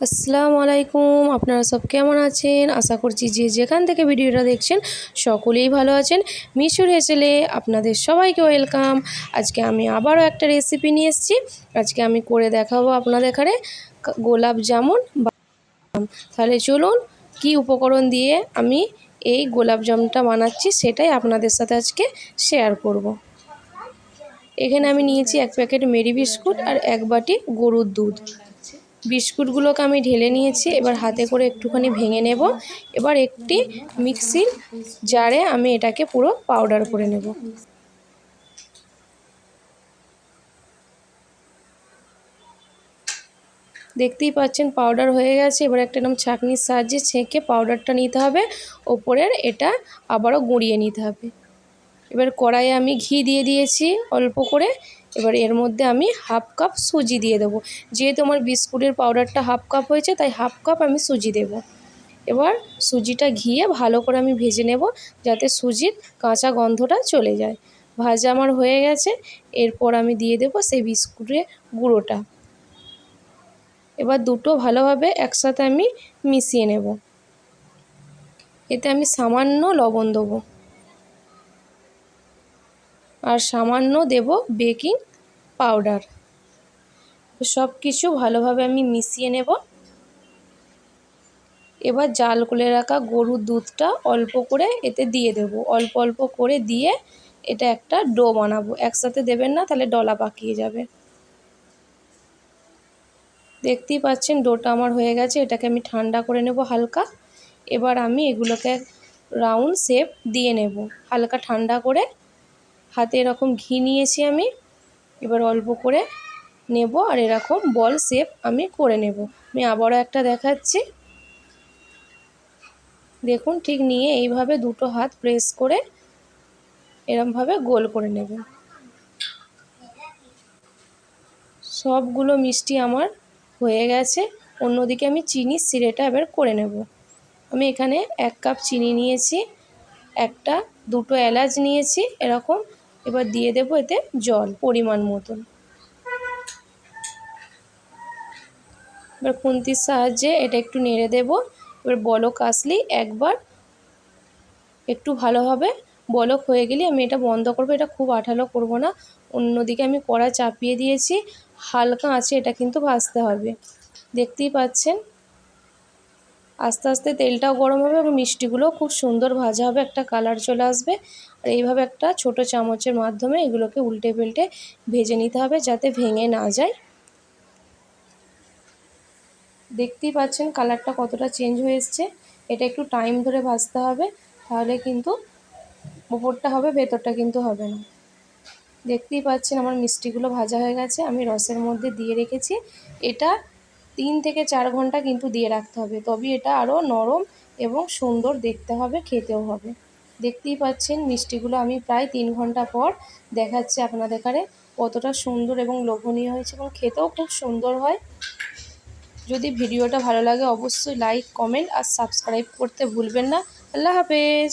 আসসালামু আলাইকুম। আপনারা সব কেমন আছেন? আশা করছি যে যেখান থেকে ভিডিওটা দেখছেন, সকলেই ভালো আছেন। মিশুর হেসেলে আপনাদের সবাইকে ওয়েলকাম। আজকে আমি আবারও একটা রেসিপি নিয়ে এসেছি। আজকে আমি করে দেখাবো আপনাদের এখানে গোলাপ জামুন তাহলে চলুন, কি উপকরণ দিয়ে আমি এই গোলাপ জামুনটা বানাচ্ছি সেটাই আপনাদের সাথে আজকে শেয়ার করব। এখানে আমি নিয়েছি এক প্যাকেট মেরি বিস্কুট আর এক বাটি গরুর দুধ। বিস্কুটগুলোকে আমি ঢেলে নিয়েছি, এবার হাতে করে একটুখানি ভেঙে নেব। এবার একটি মিক্সির জারে আমি এটাকে পুরো পাউডার করে নেব। দেখতেই পাচ্ছেন পাউডার হয়ে গেছে, এবার একটা এরকম ছাঁকনির সাহায্যে ছেঁকে পাউডারটা নিতে হবে, ওপরের এটা আবারও গুঁড়িয়ে নিতে হবে। এবার কড়াইয়ে আমি ঘি দিয়ে দিয়েছি অল্প করে। এবার এর মধ্যে আমি হাফ কাপ সুজি দিয়ে দেবো। যেহেতু আমার বিস্কুটের পাউডারটা হাফ কাপ হয়েছে, তাই হাফ কাপ আমি সুজি দেব। এবার সুজিটা ঘিয়ে ভালো করে আমি ভেজে নেব যাতে সুজির কাঁচা গন্ধটা চলে যায়। ভাজা আমার হয়ে গেছে, এরপর আমি দিয়ে দেব সেই বিস্কুটের গুঁড়োটা। এবার দুটো ভালোভাবে একসাথে আমি মিশিয়ে নেব। এতে আমি সামান্য লবণ দেবো। আর সামান্য দেব বেকিং পাউডার। সব কিছু ভালোভাবে আমি মিশিয়ে নেব। এবার জাল করে রাখা গরুর দুধটা অল্প করে এতে দিয়ে দেব। অল্প অল্প করে দিয়ে এটা একটা ডো বানাবো। একসাথে দেবেন না, তাহলে ডলা পাকিয়ে যাবে। দেখতেই পাচ্ছেন ডোটা আমার হয়ে গেছে। এটাকে আমি ঠান্ডা করে নেব হালকা। এবার আমি এগুলোকে রাউন্ড শেপ দিয়ে নেব। হালকা ঠান্ডা করে হাতে এরকম ঘি নিয়েছি আমি। এবার অল্প করে নেব আর এরকম বল শেপ আমি করে নেব। আমি আবারও একটা দেখাচ্ছি। দেখুন, ঠিক নিয়ে এইভাবে দুটো হাত প্রেস করে এরমভাবে গোল করে নেব। সবগুলো মিষ্টি আমার হয়ে গেছে। অন্যদিকে আমি চিনি সিরেটা এবার করে নেব। আমি এখানে এক কাপ চিনি নিয়েছি, একটা, দুটো এলাচ নিয়েছি, এরকম এবার দিয়ে দেব এতে জল, পরিমাণ মতন। এবার খুন্তির সাহায্যে এটা একটু নেড়ে দেব। এবার বলক আসলেই একবার একটু ভালোভাবে বলক হয়ে গেলে আমি এটা বন্ধ করব, এটা খুব আঠালো করব না। অন্যদিকে আমি কড়া চাপিয়ে দিয়েছি, হালকা আছে এটা কিন্তু ভাজতে হবে। দেখতেই পাচ্ছেন? আস্তে আস্তে তেলটাও গরম হবে এবং মিষ্টিগুলোও খুব সুন্দর ভাজা হবে, একটা কালার চলে আসবে। আর এইভাবে একটা ছোট চামচের মাধ্যমে এগুলোকে উল্টে পাল্টে ভেজে নিতে হবে যাতে ভেঙে না যায়। দেখতেই পাচ্ছেন কালারটা কতটা চেঞ্জ হয়ে এসছে। এটা একটু টাইম ধরে ভাজতে হবে, তাহলে কিন্তু ওপরটা হবে, ভেতরটা কিন্তু হবে না। দেখতেই পাচ্ছেন আমার মিষ্টিগুলো ভাজা হয়ে গেছে, আমি রসের মধ্যে দিয়ে রেখেছি। এটা তিন থেকে চার ঘণ্টা কিন্তু দিয়ে রাখতে হবে। তবে এটা আরও নরম এবং সুন্দর দেখতে হবে, খেতেও হবে। দেখতেই পাচ্ছেন মিষ্টিগুলো আমি প্রায় তিন ঘণ্টা পর দেখাচ্ছি আপনাদের কারে কতটা সুন্দর এবং লোভনীয় হয়েছে এবং খেতেও খুব সুন্দর হয়। যদি ভিডিওটা ভালো লাগে অবশ্যই লাইক কমেন্ট আর সাবস্ক্রাইব করতে ভুলবেন না। আল্লাহ হাফেজ!